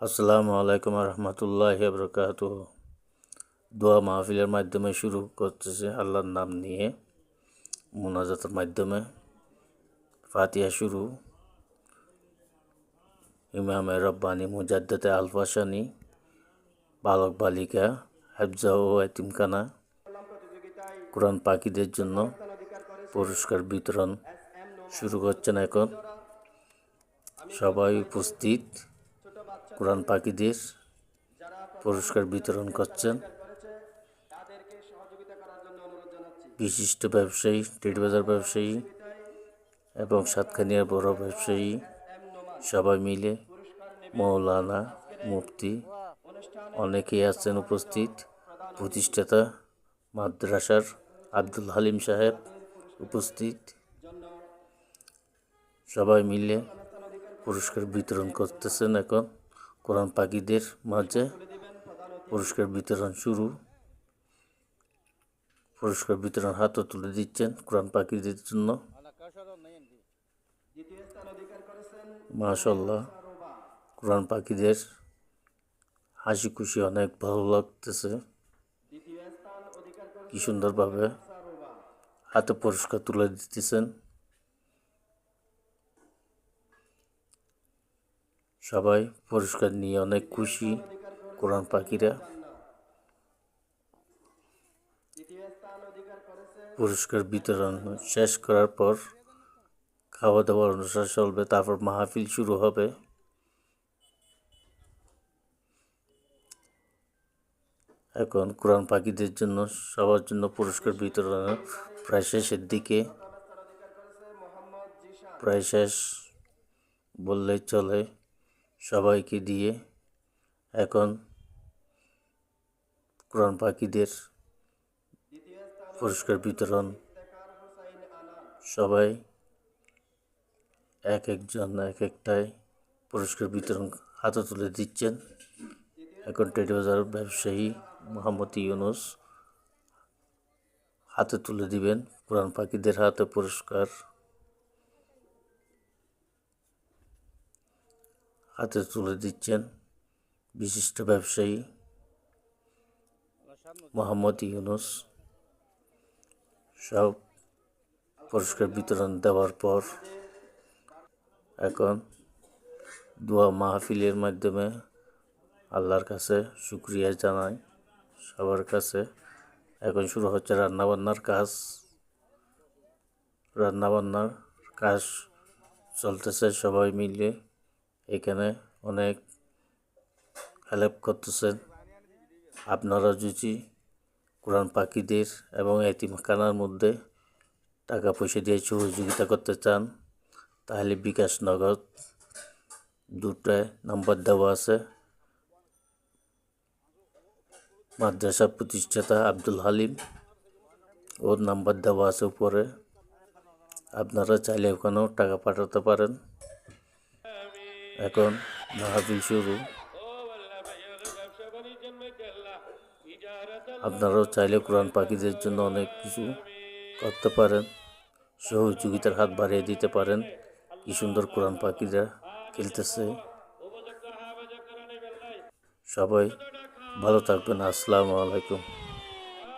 আসসালামু আলাইকুম রহমতুল্লাহ বরকাত দোয়া মাহফিলের মাধ্যমে শুরু করতেছে আল্লাহর নাম নিয়ে। মোনাজাতের মাধ্যমে ফাতিয়া শুরু। ইমামে রব্বানি মুজাদ্দাতে আলফাসানি বালক বালিকা, হেফজা ও এতিমখানা, কোরআন পাখিদের জন্য পুরস্কার বিতরণ শুরু করছেন এখন। সবাই উপস্থিত। কোরআন পাখিদের পুরস্কার বিতরণ করছেন। বিশিষ্ট ব্যবসায়ী টেটবাজার ব্যবসায়ী এবং সাতখানিয়ার বড় ব্যবসায়ী সবাই মিলে মৌলানা মুফতি অনেকেই আছেন উপস্থিত। প্রতিষ্ঠাতা মাদ্রাসার আব্দুল হালিম সাহেব উপস্থিত। সবাই মিলে পুরস্কার বিতরণ করতেছেন এখন। কোরআন পাখিদের মাঝে পুরস্কার বিতরণ শুরু। পুরস্কার বিতরণ হাতও তুলে দিচ্ছেন কোরআন পাখিদের জন্য। মাশাল্লাহ কোরআন পাখিদের হাসি খুশি অনেক ভালো লাগতেছে। কি সুন্দরভাবে হাতে পুরস্কার তুলে দিতেছেন। সবাই পুরস্কার নিয়ে অনেক খুশি কোরআন পাখিরা। পুরস্কার বিতরণ শেষ করার পর খাওয়া দাওয়ার অনুষ্ঠান চলবে, তারপর মাহফিল শুরু হবে। এখন কোরআন পাখিদের জন্য, সবার জন্য পুরস্কার বিতরণ প্রায় শেষের দিকে। প্রায় শেষ বললেই চলে। সবাইকে দিয়ে এখন কোরআন পাখিদের পুরস্কার বিতরণ সবাই এক একজন এক একটাই পুরস্কার বিতরণ হাতে তুলে দিচ্ছেন। এখন টেলিবাজার ব্যবসায়ী মোহাম্মদ ইউনুস হাতে তুলে দিবেন কোরআন পাখিদের হাতে পুরস্কার। হাতে তুলে দিচ্ছেন বিশিষ্ট ব্যবসায়ী মোহাম্মদ ইউনুস সব পুরস্কার বিতরণ দেওয়ার পর এখন দোয়া মাহফিলের মাধ্যমে আল্লাহর কাছে শুক্রিয়া জানাই, সবার কাছে। এখন শুরু হচ্ছে রান্নাবান্নার কাজ। রান্নাবান্নার কাজ চলতেছে সবাই মিলে। এখানে অনেক হেল্প করতেছেন। আপনারা যদি কোরআন পাখিদের এবং এতিমখানার মধ্যে টাকা পয়সা দিয়ে সহযোগিতা করতে চান, তাহলে বিকাশ নগদ দুটায় নাম্বার দেওয়া আছে। মাদ্রাসা প্রতিষ্ঠাতা আব্দুল হালিম, ওর নাম্বার দেওয়া আছে উপরে। আপনারা চাইলে ওখানেও টাকা পাঠাতে পারেন। এখন মাহফিল শুরু। আপনারাও চাইলে কোরআন পাখিদের জন্য অনেক কিছু করতে পারেন, সহযোগিতার হাত বাড়িয়ে দিতে পারেন। কি সুন্দর কোরআন পাখিরা খেলতেছে। সবাই ভালো থাকবেন। আসসালামু আলাইকুম।